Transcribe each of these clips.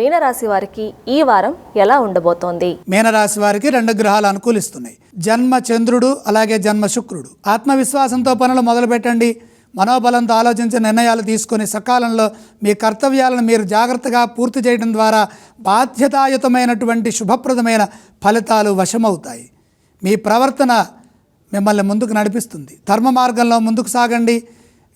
మీనరాశి వారికి ఈ వారం ఎలా ఉండబోతోంది? మీనరాశి వారికి రెండు గ్రహాలు అనుకూలిస్తున్నాయి. జన్మ చంద్రుడు అలాగే జన్మ శుక్రుడు. ఆత్మవిశ్వాసంతో పనులు మొదలుపెట్టండి మనోబలంతో ఆలోచించి నిర్ణయాలు తీసుకొని సకాలంలో మీ కర్తవ్యాలను మీరు జాగ్రత్తగా పూర్తి చేయడం ద్వారా బాధ్యతాయుతమైనటువంటి శుభప్రదమైన ఫలితాలు వశమవుతాయి. మీ ప్రవర్తన మిమ్మల్ని ముందుకు నడిపిస్తుంది. ధర్మ మార్గంలో ముందుకు సాగండి.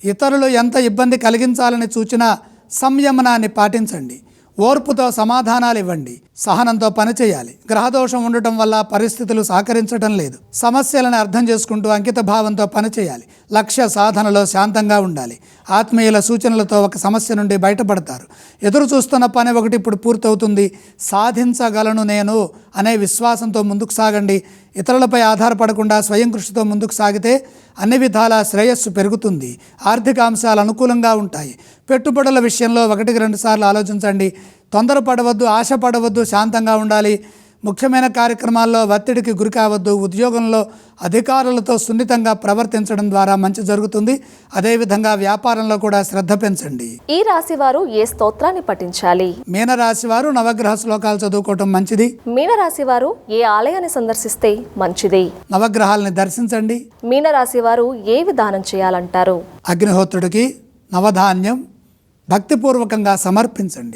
ఇతరులు ఎంత ఇబ్బంది కలిగించాలని సూచన సంయమనాన్ని పాటించండి. ఓర్పుతో సమాధానాలు ఇవ్వండి సహనంతో పనిచేయాలి. గ్రహదోషం ఉండటం వల్ల పరిస్థితులు సహకరించటం లేదు. సమస్యలను అర్థం చేసుకుంటూ అంకిత భావంతో పనిచేయాలి. లక్ష్య సాధనలో శాంతంగా ఉండాలి. ఆత్మీయుల సూచనలతో ఒక సమస్య నుండి బయటపడతారు. ఎదురు చూస్తున్న పని ఒకటి ఇప్పుడు పూర్తవుతుంది. సాధించగలను నేను అనే విశ్వాసంతో ముందుకు సాగండి. ఇతరులపై ఆధారపడకుండా స్వయం కృషితో ముందుకు సాగితే అన్ని విధాల శ్రేయస్సు పెరుగుతుంది. ఆర్థిక అంశాలు అనుకూలంగా ఉంటాయి. పెట్టుబడుల విషయంలో ఒకటికి రెండు సార్లు ఆలోచించండి. తొందరపడవద్దు ఆశపడవద్దు శాంతంగా ఉండాలి. ముఖ్యమైన కార్యక్రమాల్లో ఒత్తిడికి గురి కావద్దు ఉద్యోగంలో అధికారులతో సున్నితంగా ప్రవర్తించడం ద్వారా మంచి జరుగుతుంది. అదేవిధంగా వ్యాపారంలో కూడా శ్రద్ధ పెంచండి. ఈ రాశి వారు ఏ స్తోత్రాన్ని పఠించాలి? మీనరాశి వారు నవగ్రహ శ్లోకాలు చదువుకోవటం మంచిది. మీనరాశి వారు ఏ ఆలయాన్ని సందర్శిస్తే మంచిది? నవగ్రహాలని దర్శించండి. మీనరాశి వారు ఏ విధానం చేయాలంటారు? అగ్నిహోత్రుడికి నవధాన్యం భక్తిపూర్వకంగా సమర్పించండి.